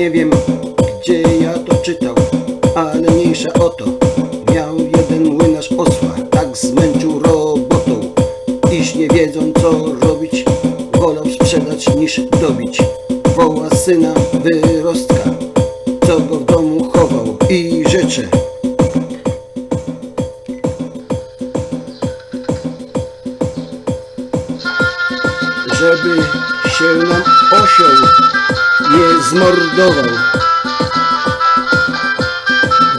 Nie wiem, gdzie ja to czytał, ale mniejsza o to. Miał jeden młynarz osła, tak zmęczył robotą, iż nie wiedzą co robić, wolał sprzedać niż dobić. Woła syna wyrostka, co go w domu chował i rzecze. żeby się nam osioł nie zmordował.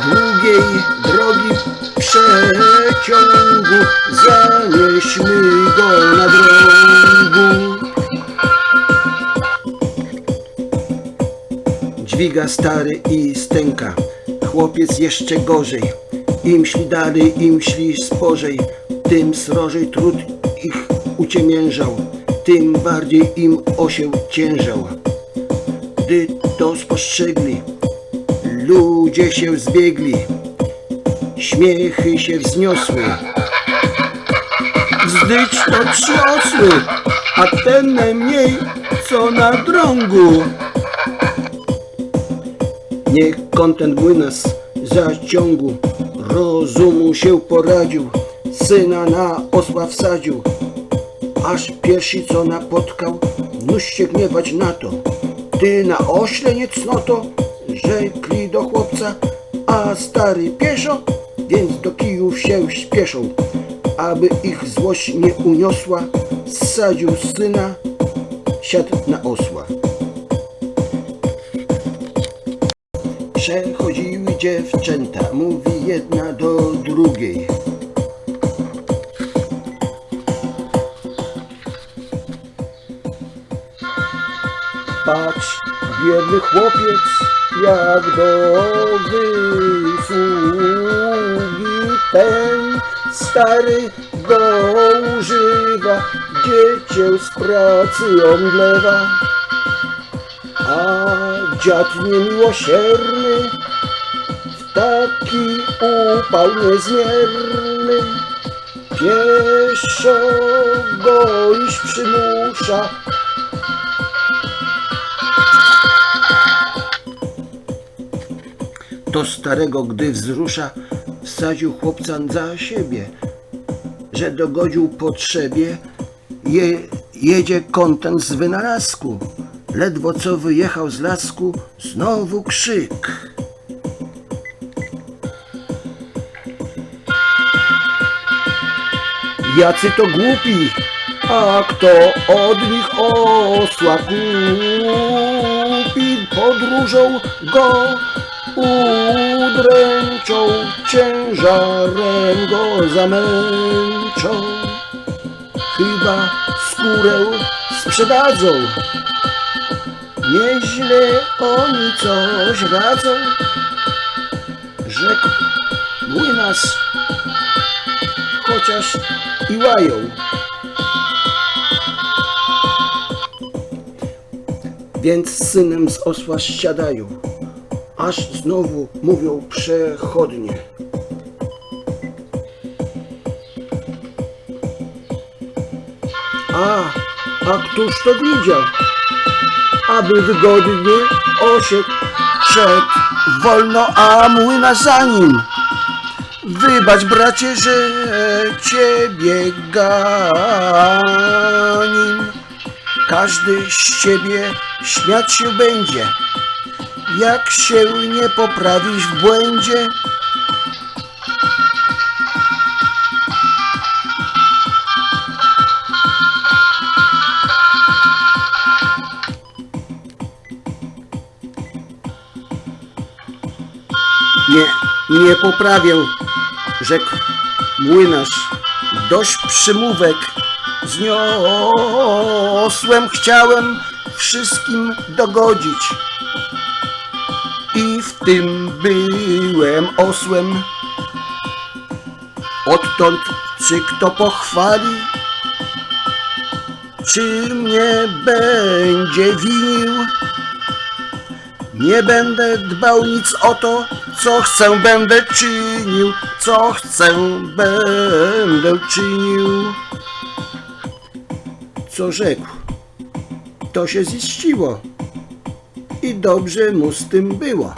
Długiej drogi przeciągu zanieśmy go na drągu. Dźwiga stary i stęka, chłopiec jeszcze gorzej. Im szli dalej, im szli spożej, tym srożej trud ich uciemiężał, tym bardziej im osieł ciężał. Gdy to spostrzegli, ludzie się zbiegli, śmiechy się wzniosły. Zdycz to trzosły, a ten najmniej co na drągu. Niech kontent młynarz zaciągu. Rozumu się poradził, syna na osła wsadził, aż pierwszy co napotkał, nóż się gniewać na to. Ty na ośle nie cnoto, rzekli do chłopca, a stary pieszo, więc do kijów się śpieszą, aby ich złość nie uniosła, zsadził syna, siadł na osła. Przechodziły dziewczęta, mówi jedna do drugiej. Patrz, biedny chłopiec, jak do wysługi ten stary go używa, dziecię z pracy omdlewa. A dziad niemiłosierny w taki upał niezmierny pieszo go iż przymusza To starego, gdy wzrusza, wsadził chłopca za siebie, że dogodził potrzebie, je, jedzie kontent z wynalazku. Ledwo co wyjechał z lasku, znowu krzyk. Jacy to głupi, a kto od nich osła kupi, podróżą go udręczą, ciężarem go zamęczą. Chyba skórę sprzedadzą, nieźle oni coś radzą. Rzekł młynarz, chociaż i łają. Więc synem z osła siadają, aż znowu mówią przechodnie. A, a któż to widział? Aby wygodnie osiedł, szedł wolno, a młynarz za nim. Wybacz, bracie, że ciebie ganim. Każdy z ciebie śmiać się będzie. Jak się nie poprawisz w błędzie, nie, nie poprawię, rzekł młynarz. Dość przymówek zniosłem, chciałem wszystkim dogodzić. I w tym byłem osłem. Odtąd czy kto pochwali, czy mnie będzie winił? Nie będę dbał nic o to, co chcę będę czynił, co chcę będę czynił. Co rzekł, to się ziściło. I dobrze mu z tym było.